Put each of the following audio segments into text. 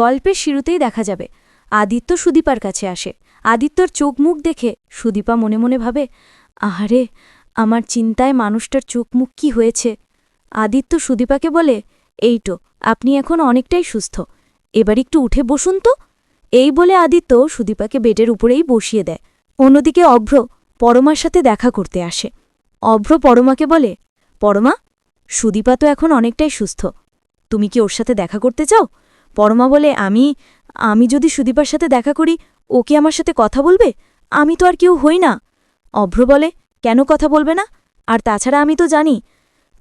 গল্পের শিরুতেই দেখা যাবে। আদিত্য সুদীপার কাছে আসে। আদিত্যর চোখ মুখ দেখে সুদীপা মনে মনে ভাবে, আহারে, আমার চিন্তায় মানুষটার চোখ মুখ কি হয়েছে? আদিত্য সুদীপাকে বলে, এই তো, আপনি এখন অনেকটাই সুস্থ। এবার একটু উঠে বসুন তো। এই বলে আদিত্য সুদীপাকে বেডের উপরেই বসিয়ে দেয়। অন্যদিকে অভ্র পরমার সাথে দেখা করতে আসে। অভ্র পরমাকে বলে, পরমা, সুদীপা তো এখন অনেকটাই সুস্থ। তুমি কি ওর সাথে দেখা করতে চাও? পরমা বলে, আমি আমি যদি সুদীপার সাথে দেখা করি, ও কি আমার সাথে কথা বলবে? আমি তো আর কেউ হই না। অভ্র বলে, কেন কথা বলবে না? আর তাছাড়া আমি তো জানি,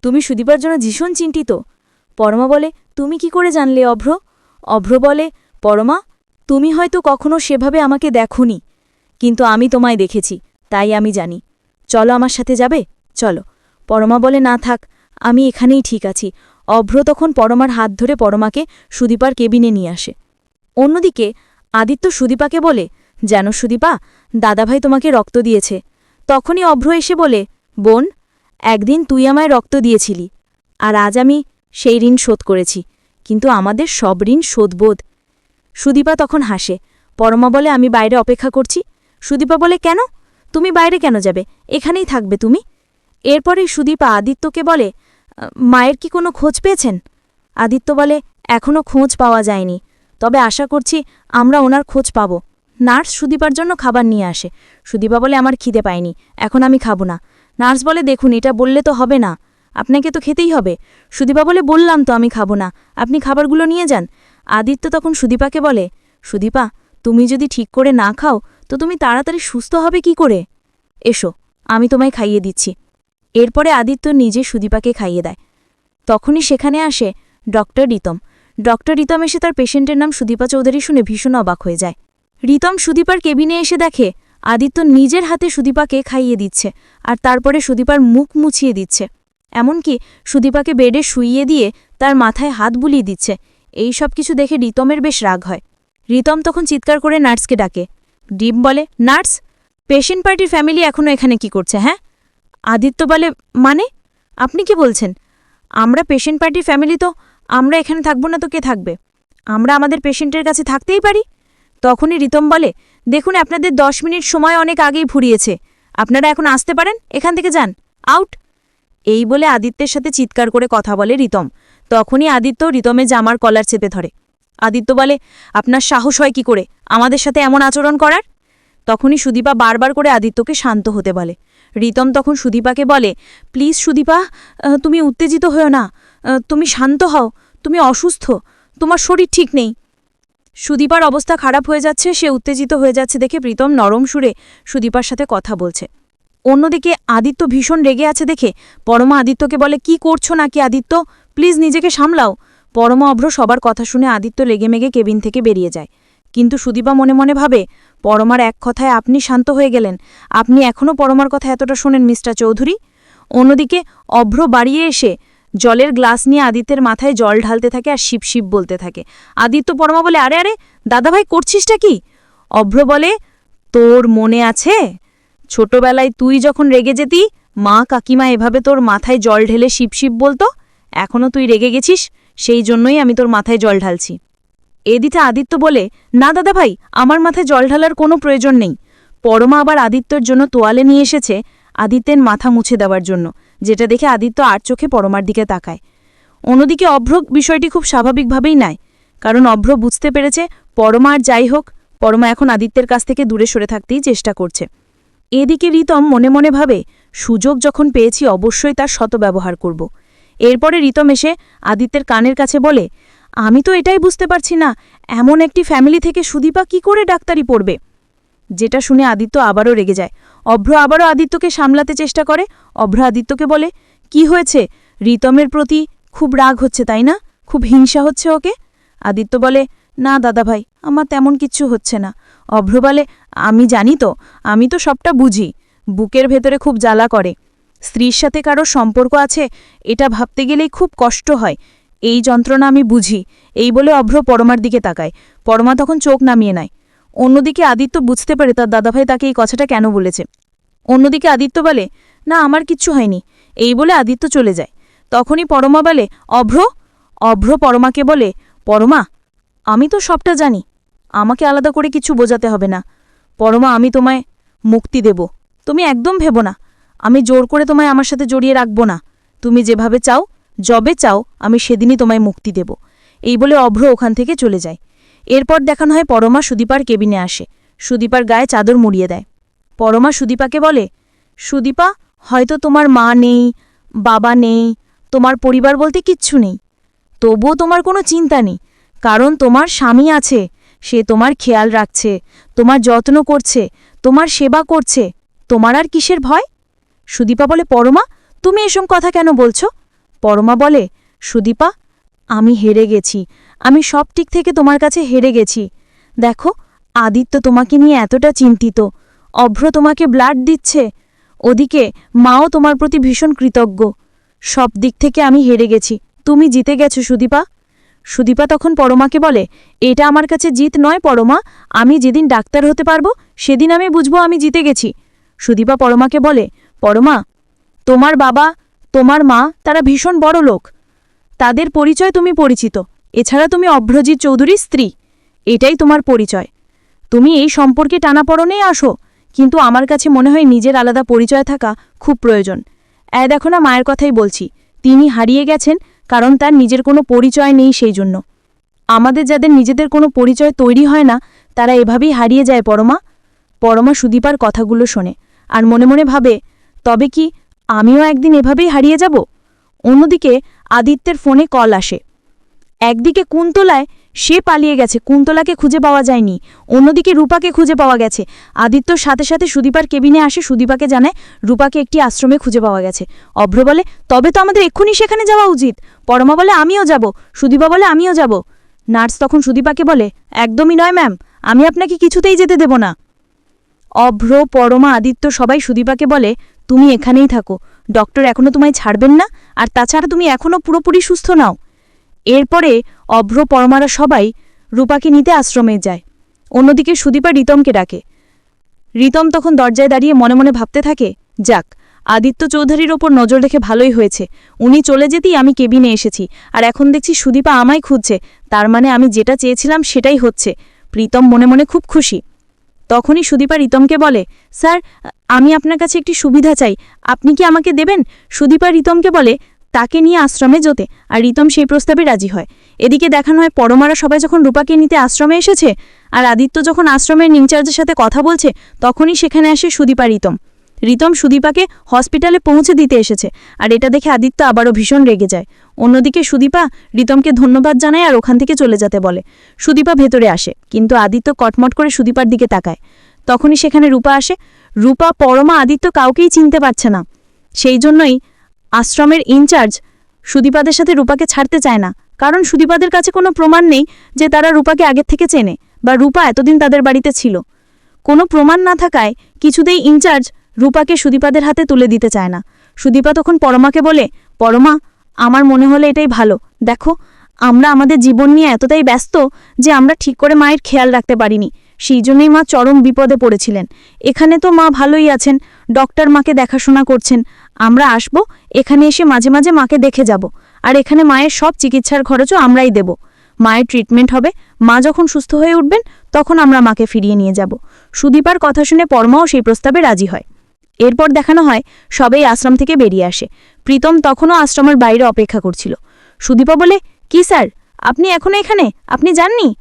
তুমি সুদীপার জন্য ভীষণ চিন্তিত। পরমা বলে, তুমি কি করে জানলে অভ্র? অভ্র বলে, পরমা, তুমি হয়তো কখনো সেভাবে আমাকে দেখনি, কিন্তু আমি তোমায় দেখেছি, তাই আমি জানি। চলো আমার সাথে যাবে? চলো। পরমা বলে, না থাক, আমি এখানেই ঠিক আছি। অভ্র তখন পরমার হাত ধরে পরমাকে সুদীপার কেবিনে নিয়ে আসে। অন্যদিকে আদিত্য সুদীপাকে বলে, যেন সুদীপা, দাদাভাই তোমাকে রক্ত দিয়েছে। তখনই অভ্র এসে বলে, বোন, একদিন তুই আমায় রক্ত দিয়েছিলি, আর আজ আমি সেই ঋণ শোধ করেছি, কিন্তু আমাদের সব ঋণ শোধবোধ। সুদীপা তখন হাসে, পরমা বলে, আমি বাইরে অপেক্ষা করছি? সুদীপা বলে, কেন? তুমি বাইরে কেন যাবে? এখানেই থাকবে তুমি? এরপরে সুদীপা আদিত্যকে বলে মায়ের কি কোনো খোঁজ পেয়েছেন? আদিত্য বলে এখনও খোঁজ পাওয়া যায়নি। তবে আশা করছি আমরা ওনার খোঁজ পাব। নার্স সুদীপার জন্য খাবার নিয়ে আসে। সুদীপা বলে, আমার খিদে পায়নি, এখন আমি খাব না। নার্স বলে, দেখুন, এটা বললে তো হবে না। আপনাকে তো খেতেই হবে। সুদীপা বলে, বললাম তো আমি খাব না। আপনি খাবারগুলো নিয়ে যান। আদিত্য তখন সুদীপাকে বলে, সুদীপা, তুমি যদি ঠিক করে না খাও, তো তুমি তাড়াতাড়ি সুস্থ হবে কি করে? এসো, আমি তোমায় খাইয়ে দিচ্ছি। এরপরে আদিত্য নিজে সুদীপাকে খাইয়ে দেয়। তখনই সেখানে আসে ডক্টর রিতম। ডক্টর রিতম এসে তার পেশেন্টের নাম সুদীপা চৌধুরী শুনে ভীষণ অবাক হয়ে যায়। রিতম সুদীপার কেবিনে এসে দেখে আদিত্য নিজের হাতে সুদীপাকে খাইয়ে দিচ্ছে আর তারপরে সুদীপার মুখ মুছিয়ে দিচ্ছে। এমনকি সুদীপাকে বেডে শুইয়ে দিয়ে তার মাথায় হাত বুলিয়ে দিচ্ছে। এই সব কিছু দেখে রিতমের বেশ রাগ হয়। রিতম তখন চিৎকার করে নার্সকে ডাকে। ডিম বলে, নার্স, পেশেন্ট পার্টির ফ্যামিলি এখনও এখানে কি করছে হ্যাঁ? আদিত্য বলে মানে? আপনি কি বলছেন? আমরা পেশেন্ট পার্টির ফ্যামিলি তো, আমরা এখানে থাকব না তো কে থাকবে? আমরা আমাদের পেশেন্টের কাছে থাকতেই পারি? তখনই রিতম বলে, দেখুন, আপনাদের দশ মিনিট সময় অনেক আগেই ফুরিয়েছে। আপনারা এখন আসতে পারেন? এখান থেকে যান। আউট! এই বলে আদিত্যের সাথে চিৎকার করে কথা বলে রিতম। তখনই আদিত্য রিতমের জামার কলার চেপে ধরে। আদিত্য বলে, আপনার সাহস হয় কি করে? আমাদের সাথে এমন আচরণ করার? তখনই সুদীপা বারবার করে আদিত্যকে শান্ত হতে বলে। রিতম তখন সুদীপাকে বলে, প্লিজ সুদীপা তুমি উত্তেজিত হও না। তুমি শান্ত হও, তুমি অসুস্থ, তোমার শরীর ঠিক নেই। সুদীপার অবস্থা খারাপ হয়ে যাচ্ছে, সে উত্তেজিত হয়ে যাচ্ছে দেখে প্রীতম নরম সুরে সুদীপার সাথে কথা বলছে। অন্যদিকে আদিত্য ভীষণ রেগে আছে দেখে পরমা আদিত্যকে বলে, কি করছ নাকি আদিত্য? প্লিজ নিজেকে সামলাও। পরমা অভ্র সবার কথা শুনে আদিত্য লেগেমেগে কেবিন থেকে বেরিয়ে যায়। কিন্তু সুদীপা মনে মনে ভাবে, পরমার এক কথায় আপনি শান্ত হয়ে গেলেন। আপনি এখনও পরমার কথা এতটা শোনেন, মিস্টার চৌধুরী? অন্যদিকে অভ্র বাড়িয়ে এসে জলের গ্লাস নিয়ে আদিত্যের মাথায় জল ঢালতে থাকে আর শিব শিব বলতে থাকে। আদিত্য, পরমা বলে, আরে আরে, দাদাভাই, করছিসটা কি? অভ্র বলে, তোর মনে আছে? ছোটবেলায় তুই যখন রেগে যেতি, মা কাকিমা এভাবে তোর মাথায় জল ঢেলে শিব শিব বলতো? এখনও তুই রেগে গেছিস? সেই জন্যই আমি তোর মাথায় জল ঢালছি। এদিকে আদিত্য বলে, না দাদা ভাই, আমার মাথায় জল ঢালার কোনো প্রয়োজন নেই। পরমা আবার আদিত্যর জন্য তোয়ালে নিয়ে এসেছে আদিত্যের মাথা মুছে দেওয়ার জন্য, যেটা দেখে আদিত্য আর চোখে পরমার দিকে তাকায়। অন্যদিকে অভ্র বিষয়টি খুব স্বাভাবিকভাবেই নেয়, কারণ অভ্র বুঝতে পেরেছে পরমা আর যাই হোক, পরমা এখন আদিত্যের কাছ থেকে দূরে সরে থাকতেই চেষ্টা করছে। এদিকে রিতম মনে মনে ভাবে, সুযোগ যখন পেয়েছি অবশ্যই তার শত ব্যবহার করব। এরপরে রিতম এসে আদিত্যের কানের কাছে বলে আমি তো এটাই বুঝতে পারছি না, এমন একটি ফ্যামিলি থেকে সুদীপা কি করে ডাক্তারি পড়বে? যেটা শুনে আদিত্য আবারও রেগে যায়। অভ্র আবারও আদিত্যকে সামলাতে চেষ্টা করে। অভ্র আদিত্যকে বলে, কি হয়েছে? রিতমের প্রতি খুব রাগ হচ্ছে, তাই না? খুব হিংসা হচ্ছে ওকে? আদিত্য বলে, না দাদাভাই আমার তেমন কিচ্ছু হচ্ছে না। অভ্র বলে, আমি জানি তো, আমি তো সবটা বুঝি। বুকের ভেতরে খুব জ্বালা করে। স্ত্রীর সাথে কারও সম্পর্ক আছে, এটা ভাবতে গেলেই খুব কষ্ট হয়। এই যন্ত্রণা আমি বুঝি। এই বলে অভ্র পরমার দিকে তাকায়। পরমা তখন চোখ নামিয়ে নেয়। অন্যদিকে আদিত্য বুঝতে পারে তার দাদাভাই তাকে এই কথাটা কেন বলেছে। অন্যদিকে আদিত্য বলে, না, আমার কিচ্ছু হয়নি। এই বলে আদিত্য চলে যায়। তখনই পরমা বলে, অভ্র? অভ্র পরমাকে বলে, পরমা, আমি তো সবটা জানি। আমাকে আলাদা করে কিছু বোঝাতে হবে না। পরমা, আমি তোমায় মুক্তি দেব। তুমি একদম ভেবো না। আমি জোর করে তোমায় আমার সাথে জড়িয়ে রাখব না। তুমি যেভাবে চাও যবে চাও, আমি সেদিনই তোমায় মুক্তি দেব। এই বলে অভ্র ওখান থেকে চলে যায়। এরপর দেখানো হয় পরমা সুদীপার কেবিনে আসে। সুদীপার গায়ে চাদর মুড়িয়ে দেয়। পরমা সুদীপাকে বলে, সুদীপা, হয়তো তোমার মা নেই, বাবা নেই, তোমার পরিবার বলতে কিচ্ছু নেই। তবুও তোমার কোনো চিন্তা নেই, কারণ তোমার স্বামী আছে, সে তোমার খেয়াল রাখছে, তোমার যত্ন করছে, তোমার সেবা করছে। তোমার আর কিসের ভয়? সুদীপা বলে, পরমা, তুমি এসব কথা কেন বলছো? পরমা বলে, সুদীপা, আমি হেরে গেছি। আমি সব দিক থেকে তোমার কাছে হেরে গেছি। দেখো, আদিত্য তোমাকে নিয়ে এতটা চিন্তিত। অভ্র তোমাকে ব্লাড দিচ্ছে। ওদিকে মাও তোমার প্রতি ভীষণ কৃতজ্ঞ। সব দিক থেকে আমি হেরে গেছি। তুমি জিতে গেছো, সুদীপা। সুদীপা তখন পরমাকে বলে, এটা আমার কাছে জিত নয় পরমা। আমি যেদিন ডাক্তার হতে পারব, সেদিন আমি বুঝব আমি জিতে গেছি। সুদীপা পরমাকে বলে, পরমা, তোমার বাবা তোমার মা তারা ভীষণ বড় লোক। তাদের পরিচয় তুমি পরিচিত। এছাড়া তুমি অভ্রজিৎ চৌধুরীর স্ত্রী। এটাই তোমার পরিচয়। তুমি এই সম্পর্কে টানাপড়নেই আসো, কিন্তু আমার কাছে মনে হয় নিজের আলাদা পরিচয় থাকা খুব প্রয়োজন। এ দেখো না, মায়ের কথাই বলছি। তিনি হারিয়ে গেছেন, কারণ তার নিজের কোনো পরিচয় নেই সেই জন্য। আমাদের যাদের নিজেদের কোনো পরিচয় তৈরি হয় না, তারা এভাবেই হারিয়ে যায় পরমা। পরমা সুদীপার কথাগুলো শোনে, আর মনে মনে ভাবে, তবে কি আমিও একদিন এভাবেই হারিয়ে যাব? অন্যদিকে আদিত্যের ফোনে কল আসে। একদিকে কুন্তলায়, সে পালিয়ে গেছে, কুন্তলাকে খুঁজে পাওয়া যায়নি। অন্যদিকে রূপাকে খুঁজে পাওয়া গেছে। আদিত্যর সাথে সাথে সুদীপার কেবিনে আসে, সুদীপাকে জানায়, রূপাকে একটি আশ্রমে খুঁজে পাওয়া গেছে। অভ্র বলে, তবে তো আমাদের এক্ষুনি সেখানে যাওয়া উচিত। পরমা বলে, আমিও যাব। সুদীপা বলে, আমিও যাব। নার্স তখন সুদীপাকে বলে, একদমই নয়, ম্যাম। আমি আপনাকে কিছুতেই যেতে দেব না। অভ্র, পরমা, আদিত্য সবাই সুদীপাকে বলে তুমি এখানেই থাকো। ডক্টর এখনও তোমায় ছাড়বেন না, আর তাছাড়া তুমি এখনও পুরোপুরি সুস্থ নাও। এরপরে অভ্র পরমারা সবাই রূপাকে নিতে আশ্রমে যায়। অন্যদিকে সুদীপা রিতমকে ডাকে। রিতম তখন দরজায় দাঁড়িয়ে মনে মনে ভাবতে থাকে, যাক, আদিত্য চৌধুরীর ওপর নজর রেখে ভালোই হয়েছে। উনি চলে যেতেই আমি কেবিনে এসেছি, আর এখন দেখছি সুদীপা আমায় খুঁজছে। তার মানে আমি যেটা চেয়েছিলাম সেটাই হচ্ছে। প্রীতম মনে মনে খুব খুশি। তখনই সুদীপা রিতমকে বলে, স্যার, আমি আপনার কাছে একটি সুবিধা চাই। আপনি কি আমাকে দেবেন? সুদীপা রিতমকে বলে, তাকে নিয়ে আশ্রমে যেতে। আর রিতম সেই প্রস্তাবে রাজি হয়। এদিকে দেখানো হয় পরমারা সবাই যখন রূপাকে নিতে আশ্রমে এসেছে, আর আদিত্য যখন আশ্রমের ইনচার্জের সাথে কথা বলছে, তখনই সেখানে আসে সুদীপা রিতম রিতম সুদীপাকে হসপিটালে পৌঁছে দিতে এসেছে, আর এটা দেখে আদিত্য আবারও ভীষণ রেগে যায়। অন্যদিকে সুদীপা রিতমকে ধন্যবাদ জানায় আর ওখান থেকে চলে যেতে বলে। সুদীপা ভেতরে আসে, কিন্তু আদিত্য কটমট করে সুদীপার দিকে তাকায়। তখনই সেখানে রূপা আসে। রূপা, পরমা, আদিত্য কাউকেই চিনতে পারছে না। সেই জন্যই আশ্রমের ইনচার্জ সুদীপাদের সাথে রূপাকে ছাড়তে চায় না। কারণ সুদীপাদের কাছে কোনো প্রমাণ নেই যে তারা রূপাকে আগের থেকে চেনে, বা রূপা এতদিন তাদের বাড়িতে ছিল। কোনো প্রমাণ না থাকায় কিছুতেই ইনচার্জ রূপাকে সুদীপাদের হাতে তুলে দিতে চায় না। সুদীপা তখন পরমাকে বলে, পরমা, আমার মনে হলে এটাই ভালো। দেখো, আমরা আমাদের জীবন নিয়ে এতটাই ব্যস্ত যে আমরা ঠিক করে মায়ের খেয়াল রাখতে পারিনি। সেই জন্যই মা চরম বিপদে পড়েছিলেন। এখানে তো মা ভালোই আছেন, ডক্টর মাকে দেখাশোনা করছেন। আমরা আসব, এখানে এসে মাঝে মাঝে মাকে দেখে যাব। আর এখানে মায়ের সব চিকিৎসার খরচও আমরাই দেব। মায়ের ট্রিটমেন্ট হবে, মা যখন সুস্থ হয়ে উঠবেন, তখন আমরা মাকে ফিরিয়ে নিয়ে যাব। সুদীপার কথা শুনে পরমাও সেই প্রস্তাবে রাজি হয়। এরপর দেখানো হয়, সবেই আশ্রম থেকে বেরিয়ে আসে। প্রীতম তখনও আশ্রমের বাইরে অপেক্ষা করছিল। সুদীপা বলে, কি স্যার? আপনি এখনও এখানে? আপনি যাননি?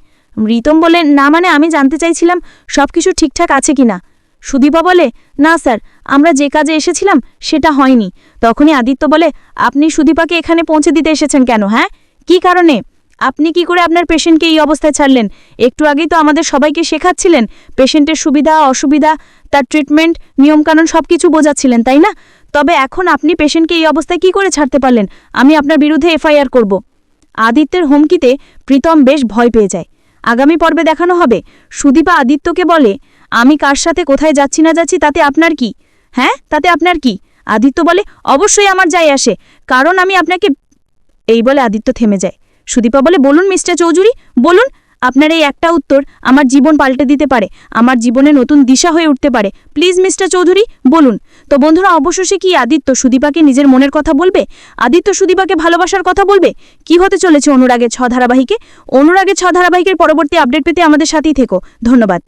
রিতম বলে, না মানে আমি জানতে চাইছিলাম সব কিছু ঠিকঠাক আছে কিনা সুদীপা বলে, না স্যার, আমরা যে কাজে এসেছিলাম সেটা হয়নি। তখনই আদিত্য বলে, আপনি সুদীপাকে এখানে পৌঁছে দিতে এসেছেন কেন হ্যাঁ? কি কারণে? আপনি কি করে আপনার পেশেন্টকে এই অবস্থায় ছাড়লেন? একটু আগেই তো আমাদের সবাইকে শেখাচ্ছিলেন। পেশেন্টের সুবিধা, অসুবিধা, তার ট্রিটমেন্ট নিয়মকানুন সব কিছু বোঝাচ্ছিলেন, তাই না? তবে এখন আপনি পেশেন্টকে এই অবস্থায় কি করে ছাড়তে পারলেন? আমি আপনার বিরুদ্ধে এফআইআর করব। আদিত্যের হুমকিতে প্রীতম বেশ ভয় পেয়ে যায়। আগামী পর্বে দেখানো হবে। সুদীপা আদিত্যকে বলে, আমি কার সাথে কোথায় যাচ্ছি না যাচ্ছি, তাতে আপনার কি? হ্যাঁ তাতে আপনার কি? আদিত্য বলে, অবশ্যই আমার যাই আসে। কারণ আমি আপনাকে এই বলে আদিত্য থেমে যায়। সুদীপা বলে, বলুন, মিস্টার চৌধুরী, বলুন, আপনার এই একটা উত্তর আমার জীবন পাল্টে দিতে পারে, আমার জীবনে নতুন দিশা হয়ে উঠতে পারে। প্লিজ, মিস্টার চৌধুরী, বলুন। তো বন্ধুরা, অবশেষে কি আদিত্য সুদীপাকে নিজের মনের কথা বলবে? আদিত্য সুদীপাকে ভালোবাসার কথা বলবে? কি হতে চলেছে অনুরাগের ছ ধারাবাহিকে? অনুরাগের ছ ধারাবাহিকের পরবর্তী আপডেট পেতে আমাদের সাথেই থেকো। ধন্যবাদ।